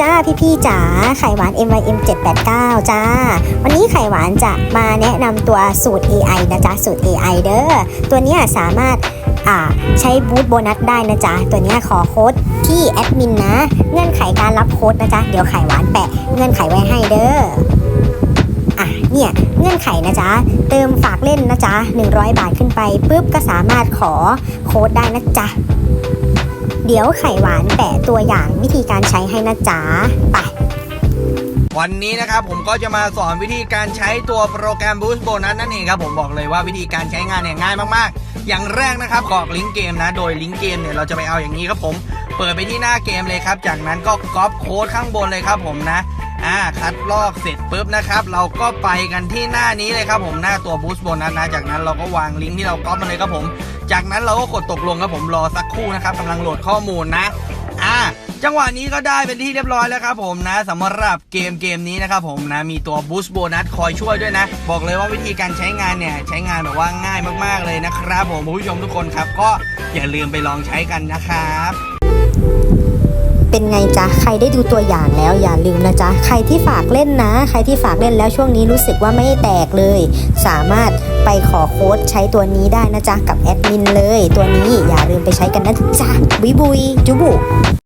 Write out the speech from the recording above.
จ้าพี่ๆจ๋าไข่หวาน MYM 789 จ้า วันนี้ไข่หวานจะมาแนะนำตัวสูตร AI นะจ๊ะ สูตร AI เด้อ ตัวนี้สามารถอ่าใช้บูทโบนัสได้นะจ๊ะ ตัวนี้ขอโค้ดที่แอดมินนะ เงื่อนไขการรับโค้ดนะจ๊ะ เดี๋ยวไข่หวานแปะเงื่อนไขไว้ให้เด้ออะเนี่ยเงื่อนไขนะจ๊ะ เติมฝากเล่นนะจ๊ะ 100 บาทขึ้นไปปุ๊บก็สามารถขอโค้ดได้นะจ๊ะ เดี๋ยวไข่หวานแปะตัวอย่างวิธีการใช้ให้นะจ๊ะไปวันนี้นะครับผมก็จะมาสอนวิธีการใช้ตัวโปรแกรม Boost Bonus นั่นเองครับผมบอกเลยว่าวิธีการใช้งานเนี่ยง่ายมากๆ อย่างแรกนะครับกรอกลิงก์เกมนะ โดยลิงก์เกมเนี่ยเราจะไปเอาอย่างนี้ครับผม เปิดไปที่หน้าเกมเลยครับ จากนั้นก็ก๊อปโค้ดข้างบนเลยครับผมนะ อ่าคัดลอกเสร็จปุ๊บนะครับ เราก็ไปกันที่หน้านี้เลยครับผมหน้าตัว Boost Bonus นะจากนั้นเราก็วางลิงก์ที่เราก๊อปมาเลยครับผม จากนั้นเราก็กดตกลงครับผมรอสักครู่นะครับกำลังโหลดข้อมูลนะอ่าจังหวะนี้ก็ได้เป็นที่เรียบร้อยแล้วครับผมนะสำหรับเกมเกมนี้นะครับผมนะมีตัว Boost Bonus คอยช่วยด้วยนะ บอกเลยว่าวิธีการใช้งานเนี่ยใช้งานแบบว่าง่ายมากๆเลยนะครับผมผู้ชมทุกคนครับ ก็อย่าลืมไปลองใช้กันนะครับ เป็นไงจ๊ะใครได้ดูตัวอย่างแล้วอย่าลืมนะจ๊ะใครที่ฝากเล่นนะ ใครที่ฝากเล่นแล้วช่วงนี้รู้สึกว่าไม่แตกเลย สามารถไปขอโค้ดใช้ตัวนี้ได้นะจ๊ะกับแอดมินเลย ตัวนี้อย่าลืมไปใช้กันนะจ๊ะบุยบุยจุบุ